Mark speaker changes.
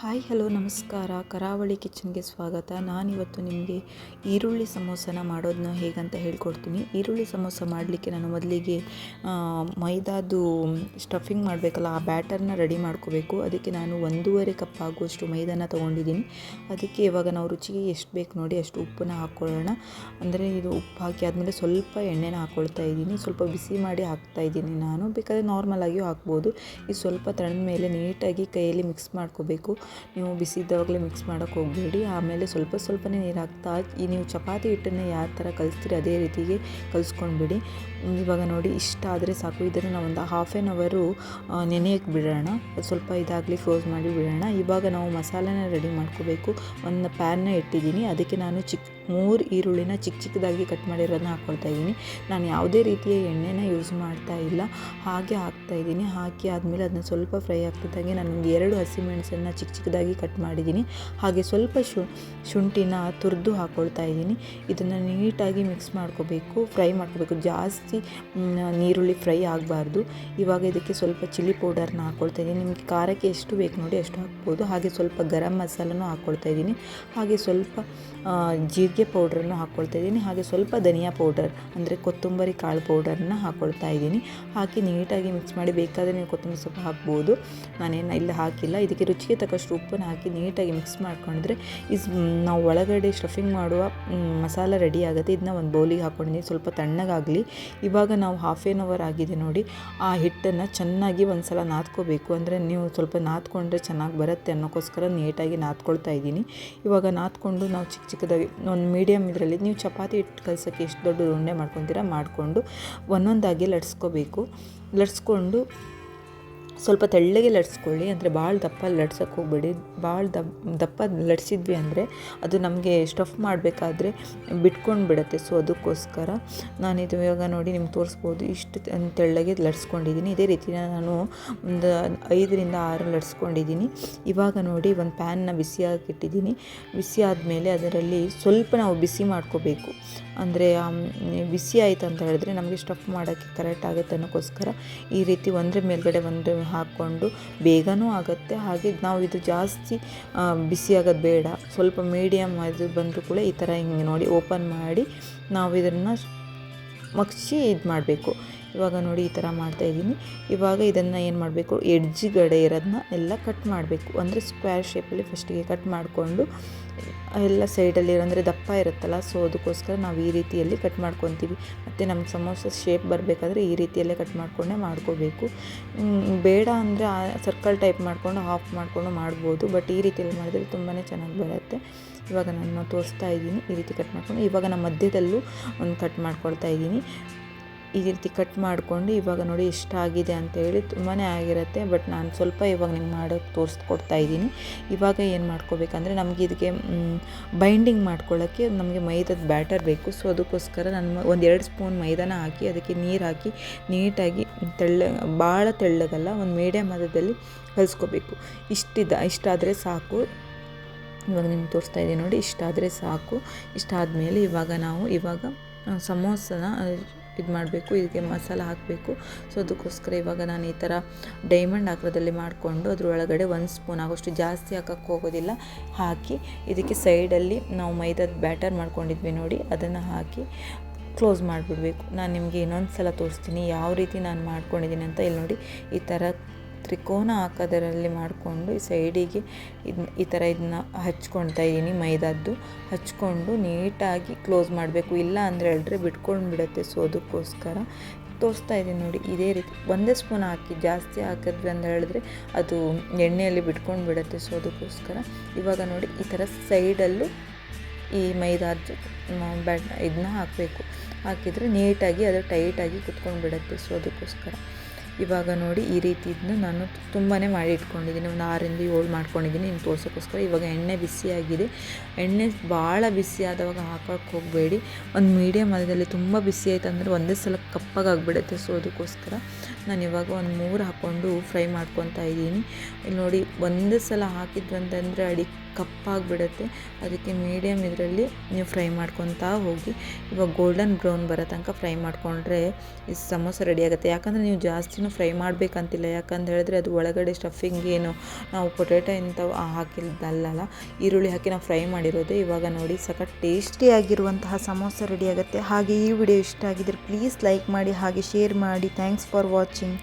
Speaker 1: Hi, hello, ನಮಸ್ಕಾರ. ಕರಾವಳಿ ಕಿಚನ್ಗೆ ಸ್ವಾಗತ. ನಾನಿವತ್ತು ನಿಮಗೆ ಈರುಳ್ಳಿ ಸಮೋಸನ ಮಾಡೋದನ್ನ ಹೇಗಂತ ಹೇಳ್ಕೊಡ್ತೀನಿ. ಈರುಳ್ಳಿ ಸಮೋಸ ಮಾಡಲಿಕ್ಕೆ ನಾನು ಮೊದಲಿಗೆ ಮೈದಾದು ಸ್ಟಫಿಂಗ್ ಮಾಡಬೇಕಲ್ಲ, ಆ ಬ್ಯಾಟರ್ನ ರೆಡಿ ಮಾಡ್ಕೋಬೇಕು. ಅದಕ್ಕೆ ನಾನು ಒಂದೂವರೆ ಕಪ್ ಆಗುವಷ್ಟು ಮೈದಾನ ತೊಗೊಂಡಿದ್ದೀನಿ. ಅದಕ್ಕೆ ಇವಾಗ ನಾವು ರುಚಿಗೆ ಎಷ್ಟು ಬೇಕು ನೋಡಿ ಅಷ್ಟು ಉಪ್ಪನ್ನ ಹಾಕ್ಕೊಳ್ಳೋಣ ಅಂದರೆ ಇದು ಉಪ್ಪು ಹಾಕಿ ಆದಮೇಲೆ ಸ್ವಲ್ಪ ಎಣ್ಣೆನ ಹಾಕ್ಕೊಳ್ತಾ ಇದ್ದೀನಿ. ಸ್ವಲ್ಪ ಬಿಸಿ ಮಾಡಿ ಹಾಕ್ತಾ ಇದ್ದೀನಿ ನಾನು. ಬೇಕಾದರೆ ನಾರ್ಮಲ್ ಆಗಿಯೂ ಹಾಕ್ಬೋದು. ಇದು ಸ್ವಲ್ಪ ತಣ್ಣದ ಮೇಲೆ ನೀಟಾಗಿ ಕೈಯಲ್ಲಿ ಮಿಕ್ಸ್ ಮಾಡ್ಕೋಬೇಕು. ನೀವು ಬಿಸಿ ಇದ್ದಾಗಲೇ ಮಿಕ್ಸ್ ಮಾಡೋಕ್ಕೆ ಹೋಗಬೇಡಿ. ಆಮೇಲೆ ಸ್ವಲ್ಪ ಸ್ವಲ್ಪನೇ ನೀರು ಹಾಕ್ತಾ ಈ ನೀವು ಚಪಾತಿ ಹಿಟ್ಟನ್ನು ಯಾವ ಥರ ಕಲಿಸ್ತೀರಿ ಅದೇ ರೀತಿಗೆ ಕಲಿಸ್ಕೊಂಡ್ಬಿಡಿ. ಇವಾಗ ನೋಡಿ ಇಷ್ಟ ಆದರೆ ಸಾಕು. ಇದನ್ನು ನಾವು ಒಂದು ಹಾಫ್ ಆ್ಯನ್ ಅವರು ನೆನೆಯಕ್ಕೆ ಬಿಡೋಣ. ಸ್ವಲ್ಪ ಇದಾಗಲಿ ಕ್ಲೋಸ್ ಮಾಡಿ ಬಿಡೋಣ. ಇವಾಗ ನಾವು ಮಸಾಲೆನ ರೆಡಿ ಮಾಡ್ಕೋಬೇಕು. ಒಂದು ಪ್ಯಾನ್ನ ಇಟ್ಟಿದ್ದೀನಿ. ಅದಕ್ಕೆ ನಾನು ಚಿಕ್ಕ ಮೂರು ಈರುಳ್ಳಿನ ಚಿಕ್ಕ ಚಿಕ್ಕದಾಗಿ ಕಟ್ ಮಾಡಿರೋದನ್ನ ಹಾಕ್ಕೊಳ್ತಾ ಇದ್ದೀನಿ. ನಾನು ಯಾವುದೇ ರೀತಿಯ ಎಣ್ಣೆನ ಯೂಸ್ ಮಾಡ್ತಾ ಇಲ್ಲ. ಹಾಗೆ ಹಾಕ್ತಾ ಇದ್ದೀನಿ. ಹಾಕಿ ಆದಮೇಲೆ ಅದನ್ನ ಸ್ವಲ್ಪ ಫ್ರೈ ಆಗ್ತಿದ್ದಾಗೆ ನಾನು ಒಂದು ಎರಡು ಹಸಿಮೆಣಸನ್ನು ಚಿಕ್ಕ ಚಿಕ್ಕದಾಗಿ ಕಟ್ ಮಾಡಿದ್ದೀನಿ. ಹಾಗೆ ಸ್ವಲ್ಪ ಶು, ಶುಂಠಿನ ತುರಿದು ಹಾಕ್ಕೊಳ್ತಾ ಇದ್ದೀನಿ. ಇದನ್ನು ನೀಟಾಗಿ ಮಿಕ್ಸ್ ಮಾಡ್ಕೋಬೇಕು, ಫ್ರೈ ಮಾಡ್ಕೋಬೇಕು. ಜಾಸ್ತಿ ನೀರುಳ್ಳಿ ಫ್ರೈ ಆಗಬಾರ್ದು. ಇವಾಗ ಇದಕ್ಕೆ ಸ್ವಲ್ಪ ಚಿಲ್ಲಿ ಪೌಡರ್ನ ಹಾಕ್ಕೊಳ್ತಾ ಇದ್ದೀನಿ. ನಿಮಗೆ ಖಾರಕ್ಕೆ ಎಷ್ಟು ಬೇಕು ನೋಡಿ ಅಷ್ಟು ಹಾಕ್ಬೋದು. ಹಾಗೆ ಸ್ವಲ್ಪ ಗರಂ ಮಸಾಲನೂ ಹಾಕ್ಕೊಳ್ತಾ ಇದ್ದೀನಿ. ಹಾಗೆ ಸ್ವಲ್ಪ ಜೀರಿಗೆ ಪೌಡ್ರನ್ನು ಹಾಕ್ಕೊಳ್ತಾ ಇದ್ದೀನಿ. ಹಾಗೆ ಸ್ವಲ್ಪ ಧನಿಯಾ ಪೌಡರ್, ಅಂದರೆ ಕೊತ್ತಂಬರಿ ಕಾಳು ಪೌಡರನ್ನ ಹಾಕ್ಕೊಳ್ತಾ ಇದ್ದೀನಿ. ಹಾಕಿ ನೀಟಾಗಿ ಮಿಕ್ಸ್ ಮಾಡಿ ಬೇಕಾದರೆ ನೀವು ಕೊತ್ತಂಬರಿ ಸೊಪ್ಪು ಹಾಕ್ಬೋದು. ನಾನೇನು ಇಲ್ಲಿ ಹಾಕಿಲ್ಲ. ಇದಕ್ಕೆ ರುಚಿಗೆ ತಕ್ಕಷ್ಟು ಉಪ್ಪನ್ನು ಹಾಕಿ ನೀಟಾಗಿ ಮಿಕ್ಸ್ ಮಾಡ್ಕೊಂಡ್ರೆ ಇಸ್, ನಾವು ಒಳಗಡೆ ಸ್ಟಫಿಂಗ್ ಮಾಡುವ ಮಸಾಲ ರೆಡಿ ಆಗುತ್ತೆ. ಇದನ್ನ ಒಂದು ಬೌಲಿಗೆ ಹಾಕ್ಕೊಂಡಿದ್ದೀನಿ ಸ್ವಲ್ಪ ತಣ್ಣಗಾಗಲಿ. ಇವಾಗ ನಾವು ಹಾಫ್ ಆನ್ ಅವರ್ ಆಗಿದೆ ನೋಡಿ. ಆ ಹಿಟ್ಟನ್ನು ಚೆನ್ನಾಗಿ ಒಂದು ಸಲ ನಾದ್ಕೋಬೇಕು. ಅಂದರೆ ನೀವು ಸ್ವಲ್ಪ ನಾದ್ಕೊಂಡ್ರೆ ಚೆನ್ನಾಗಿ ಬರುತ್ತೆ ಅನ್ನೋಕ್ಕೋಸ್ಕರ ನೀಟಾಗಿ ನಾದ್ಕೊಳ್ತಾ ಇದ್ದೀನಿ. ಇವಾಗ ನಾದ್ಕೊಂಡು ನಾವು ಚಿಕ್ಕ ಚಿಕ್ಕದಾಗಿ, ಒಂದು ಮೀಡಿಯಮ್ ಇದರಲ್ಲಿ ನೀವು ಚಪಾತಿ ಹಿಟ್ಟು ಕಲಸೋಕ್ಕೆ ಎಷ್ಟು ದೊಡ್ಡ ಉಂಡೆ ಮಾಡ್ಕೊತೀರಾ ಮಾಡಿಕೊಂಡು ಒಂದೊಂದಾಗಿ ಲಟ್ಸ್ಕೋಬೇಕು. ಲಟ್ಸ್ಕೊಂಡು ಸ್ವಲ್ಪ ತೆಳ್ಳಗೆ ಲಟ್ಸ್ಕೊಳ್ಳಿ ಅಂದರೆ ಭಾಳ ದಪ್ಪ ಲಟ್ಸೋಕ್ಕೆ ಹೋಗಬೇಡಿ. ಭಾಳ ದಪ್ಪ ದಪ್ಪ ಲಟ್ಸಿದ್ವಿ ಅಂದರೆ ಅದು ನಮಗೆ ಸ್ಟಫ್ ಮಾಡಬೇಕಾದ್ರೆ ಬಿಟ್ಕೊಂಡು ಬಿಡುತ್ತೆ. ಸೊ ಅದಕ್ಕೋಸ್ಕರ ನಾನು ಇದು ಇವಾಗ ನೋಡಿ ನಿಮ್ಗೆ ತೋರಿಸ್ಬೋದು. ಇಷ್ಟು ತೆಳ್ಳಗೆ ಲಟ್ಸ್ಕೊಂಡಿದ್ದೀನಿ. ಇದೇ ರೀತಿ ನಾನು ಒಂದು ಐದರಿಂದ ಆರು ಲಟ್ಸ್ಕೊಂಡಿದ್ದೀನಿ. ಇವಾಗ ನೋಡಿ ಒಂದು ಪ್ಯಾನ್ನ ಬಿಸಿಯಾಗಿ ಇಟ್ಟಿದ್ದೀನಿ. ಬಿಸಿ ಆದಮೇಲೆ ಅದರಲ್ಲಿ ಸ್ವಲ್ಪ ನಾವು ಬಿಸಿ ಮಾಡ್ಕೋಬೇಕು. ಅಂದರೆ ಬಿಸಿ ಆಯಿತು ಅಂತ ಹೇಳಿದ್ರೆ ನಮಗೆ ಸ್ಟಫ್ ಮಾಡೋಕ್ಕೆ ಕರೆಕ್ಟ್ ಆಗುತ್ತೆ ಅನ್ನೋಕ್ಕೋಸ್ಕರ ಈ ರೀತಿ ಒಂದರ ಮೇಲ್ಗಡೆ ಒಂದು ಹಾಕ್ಕೊಂಡು ಬೇಗನೂ ಆಗುತ್ತೆ. ಹಾಗೆ ನಾವು ಇದು ಜಾಸ್ತಿ ಬಿಸಿ ಆಗೋದು ಬೇಡ. ಸ್ವಲ್ಪ ಮೀಡಿಯಮ್ ಅದು ಬಂದರೂ ಕೂಡ ಈ ಥರ ಹಿಂಗೆ ನೋಡಿ ಓಪನ್ ಮಾಡಿ ನಾವು ಇದನ್ನು ಮಗ್ಚಿ ಇದು ಮಾಡಬೇಕು. ಇವಾಗ ನೋಡಿ ಈ ಥರ ಮಾಡ್ತಾಯಿದ್ದೀನಿ ಇವಾಗ ಇದನ್ನು ಏನು ಮಾಡಬೇಕು? ಎಡ್ಜಿಗಡೆ ಇರೋದನ್ನ ಎಲ್ಲ ಕಟ್ ಮಾಡಬೇಕು. ಅಂದರೆ ಸ್ಕ್ವೇರ್ ಶೇಪಲ್ಲಿ ಫಸ್ಟಿಗೆ ಕಟ್ ಮಾಡಿಕೊಂಡು, ಎಲ್ಲ ಸೈಡಲ್ಲಿ ಅಂದರೆ ದಪ್ಪ ಇರುತ್ತಲ್ಲ ಸೊ ಅದಕ್ಕೋಸ್ಕರ ನಾವು ಈ ರೀತಿಯಲ್ಲಿ ಕಟ್ ಮಾಡ್ಕೊತೀವಿ. ಮತ್ತು ನಮ್ಮ ಸಮೋಸ ಶೇಪ್ ಬರಬೇಕಾದ್ರೆ ಈ ರೀತಿಯಲ್ಲೇ ಕಟ್ ಮಾಡಿಕೊಂಡೇ ಮಾಡ್ಕೋಬೇಕು. ಬೇಡ ಅಂದರೆ ಸರ್ಕಲ್ ಟೈಪ್ ಮಾಡಿಕೊಂಡು ಹಾಫ್ ಮಾಡಿಕೊಂಡು ಮಾಡ್ಬೋದು. ಬಟ್ ಈ ರೀತಿಯಲ್ಲಿ ಮಾಡಿದ್ರೆ ತುಂಬಾ ಚೆನ್ನಾಗಿ ಬರುತ್ತೆ. ಇವಾಗ ನಾನು ತೋರಿಸ್ತಾ ಇದ್ದೀನಿ, ಈ ರೀತಿ ಕಟ್ ಮಾಡ್ಕೊಂಡು. ಇವಾಗ ನಾನು ಮಧ್ಯದಲ್ಲೂ ಒಂದು ಕಟ್ ಮಾಡ್ಕೊಳ್ತಾ ಇದ್ದೀನಿ. ಈ ರೀತಿ ಕಟ್ ಮಾಡಿಕೊಂಡು ಇವಾಗ ನೋಡಿ ಇಷ್ಟ ಆಗಿದೆ ಅಂತ ಹೇಳಿ ತುಂಬಾ ಆಗಿರುತ್ತೆ ಬಟ್ ನಾನು ಸ್ವಲ್ಪ ಇವಾಗ ನಿಮ್ಗೆ ಮಾಡೋಕ್ಕೆ ತೋರಿಸ್ಕೊಡ್ತಾ ಇದ್ದೀನಿ. ಇವಾಗ ಏನು ಮಾಡ್ಕೋಬೇಕಂದ್ರೆ ನಮಗೆ ಇದಕ್ಕೆ ಬೈಂಡಿಂಗ್ ಮಾಡ್ಕೊಳ್ಳೋಕ್ಕೆ ನಮಗೆ ಮೈದದ ಬ್ಯಾಟರ್ ಬೇಕು. ಸೊ ಅದಕ್ಕೋಸ್ಕರ ನಾನು ಒಂದು ಎರಡು ಸ್ಪೂನ್ ಮೈದಾನ ಹಾಕಿ, ಅದಕ್ಕೆ ನೀರು ಹಾಕಿ ನೀಟಾಗಿ ತೆಳ್ಳ ಭಾಳ ತೆಳ್ಳಗಲ್ಲ, ಒಂದು ಮೀಡಿಯಮ್ ಮದದಲ್ಲಿ ಕಲಿಸ್ಕೋಬೇಕು. ಇಷ್ಟಿದ್ದ ಇಷ್ಟಾದರೆ ಸಾಕು. ಇವಾಗ ನಿಮ್ಗೆ ತೋರಿಸ್ತಾ ಇದ್ದೀನಿ ನೋಡಿ ಇಷ್ಟಾದರೆ ಸಾಕು. ಇಷ್ಟಾದಮೇಲೆ ಇವಾಗ ನಾವು ಇವಾಗ ಸಮೋಸನ ಇದು ಮಾಡಬೇಕು ಇದಕ್ಕೆ ಮಸಾಲ ಹಾಕಬೇಕು. ಸೊ ಅದಕ್ಕೋಸ್ಕರ ಇವಾಗ ನಾನು ಈ ಥರ ಡೈಮಂಡ್ ಆಕಾರದಲ್ಲಿ ಮಾಡಿಕೊಂಡು ಅದ್ರ ಒಳಗಡೆ ಒಂದು ಸ್ಪೂನ್, ಆಗೋಷ್ಟು ಜಾಸ್ತಿ ಹಾಕೋಕ್ಕೆ ಹೋಗೋದಿಲ್ಲ, ಹಾಕಿ ಇದಕ್ಕೆ ಸೈಡಲ್ಲಿ ನಾವು ಮೈದಾದ ಬ್ಯಾಟರ್ ಮಾಡ್ಕೊಂಡಿದ್ವಿ ನೋಡಿ, ಅದನ್ನು ಹಾಕಿ ಕ್ಲೋಸ್ ಮಾಡಿಬಿಡ್ಬೇಕು. ನಾನು ನಿಮಗೆ ಇನ್ನೊಂದು ಸಲ ತೋರಿಸ್ತೀನಿ, ಯಾವ ರೀತಿ ನಾನು ಮಾಡ್ಕೊಂಡಿದ್ದೀನಿ ಅಂತ. ಇಲ್ಲಿ ನೋಡಿ, ಈ ಥರ ತ್ರಿಕೋನ ಆಕಾರದಲ್ಲಿ ಮಾಡಿಕೊಂಡು ಈ ಸೈಡಿಗೆ ಇದು, ಈ ಥರ ಇದನ್ನ ಹಚ್ಕೊಳ್ತಾ ಇದ್ದೀನಿ ಮೈದಾದ್ದು. ಹಚ್ಕೊಂಡು ನೀಟಾಗಿ ಕ್ಲೋಸ್ ಮಾಡಬೇಕು. ಇಲ್ಲ ಅಂದರೆ ಹೇಳಿದ್ರೆ ಬಿಟ್ಕೊಂಡು ಬಿಡುತ್ತೆ ಸೋದಕ್ಕೋಸ್ಕರ ಅದಕ್ಕೋಸ್ಕರ ತೋರಿಸ್ತಾ ಇದ್ದೀನಿ ನೋಡಿ, ಇದೇ ರೀತಿ. ಒಂದೇ ಸ್ಪೂನ್ ಹಾಕಿ, ಜಾಸ್ತಿ ಹಾಕಿದ್ವಿ ಅಂತ ಹೇಳಿದ್ರೆ ಅದು ಎಣ್ಣೆಯಲ್ಲಿ ಬಿಟ್ಕೊಂಡು ಬಿಡುತ್ತೆ ಸೋದಕ್ಕೋಸ್ಕರ ಇವಾಗ ನೋಡಿ, ಈ ಥರ ಸೈಡಲ್ಲೂ ಈ ಮೈದಾದ್ದು ಬ್ಯಾಟ್ ಇದನ್ನ ಹಾಕಬೇಕು. ಹಾಕಿದರೆ ನೀಟಾಗಿ ಅದು ಟೈಟಾಗಿ ಕುತ್ಕೊಂಡು ಬಿಡುತ್ತೆ ಸೊ ಅದಕ್ಕೋಸ್ಕರ. ಇವಾಗ ನೋಡಿ ಈ ರೀತಿ ಇದನ್ನ ನಾನು ತುಂಬಾ ಮಾಡಿ ಇಟ್ಕೊಂಡಿದ್ದೀನಿ. ಒಂದು ಆರಿಂದ ಏಳು ಮಾಡ್ಕೊಂಡಿದ್ದೀನಿ. ಇನ್ನು ತೋರ್ಸೋಕ್ಕೋಸ್ಕರ ಇವಾಗ ಎಣ್ಣೆ ಬಿಸಿಯಾಗಿದೆ. ಎಣ್ಣೆ ಭಾಳ ಬಿಸಿ ಆದವಾಗ ಹಾಕೋಕ್ಕೆ ಹೋಗಬೇಡಿ. ಒಂದು ಮೀಡಿಯಮ್ ಅದರಲ್ಲಿ ತುಂಬ ಬಿಸಿ ಆಯ್ತು ಅಂದರೆ ಒಂದೇ ಸಲ ಕಪ್ಪಾಗಿ ಆಗಿಬಿಡುತ್ತೆ. ಸೊ, ಅದಕ್ಕೋಸ್ಕರ ನಾನು ಇವಾಗ ಒಂದು ಮೂರು ಹಾಕ್ಕೊಂಡು ಫ್ರೈ ಮಾಡ್ಕೊತಾ ಇದ್ದೀನಿ. ಇಲ್ಲಿ ನೋಡಿ, ಒಂದೇ ಸಲ ಹಾಕಿದ್ವಿ ಅಂತಂದರೆ ಅಡಿ ಕಪ್ಪಾಗಿಬಿಡುತ್ತೆ. ಅದಕ್ಕೆ ಮೀಡಿಯಮ್ ಇದರಲ್ಲಿ ನೀವು ಫ್ರೈ ಮಾಡ್ಕೊತಾ ಹೋಗಿ. ಇವಾಗ ಗೋಲ್ಡನ್ ಬ್ರೌನ್ ಬರೋ ತನಕ ಫ್ರೈ ಮಾಡಿಕೊಂಡ್ರೆ ಈ ಸಮೋಸ ರೆಡಿ ಆಗುತ್ತೆ. ಯಾಕಂದರೆ ನೀವು ಜಾಸ್ತಿನೂ ಫ್ರೈ ಮಾಡಬೇಕಂತಿಲ್ಲ. ಯಾಕಂತ ಹೇಳಿದ್ರೆ ಅದು ಒಳಗಡೆ ಸ್ಟಫಿಂಗ್ ಏನು, ನಾವು ಪೊಟೇಟೊ ಇಂಥವು ಹಾಕಿದ್ದಲ್ಲ ಈರುಳ್ಳಿ ಹಾಕಿ ನಾವು ಫ್ರೈ ಮಾಡಿರೋದು. ಇವಾಗ ನೋಡಿ, ಸಖತ್ ಟೇಸ್ಟಿಯಾಗಿರುವಂತಹ ಸಮೋಸ ರೆಡಿ ಆಗುತ್ತೆ. ಹಾಗೆ ಈ ವಿಡಿಯೋ ಇಷ್ಟ ಆಗಿದ್ರೆ ಪ್ಲೀಸ್ ಲೈಕ್ ಮಾಡಿ, ಹಾಗೆ ಶೇರ್ ಮಾಡಿ. Thanks for watching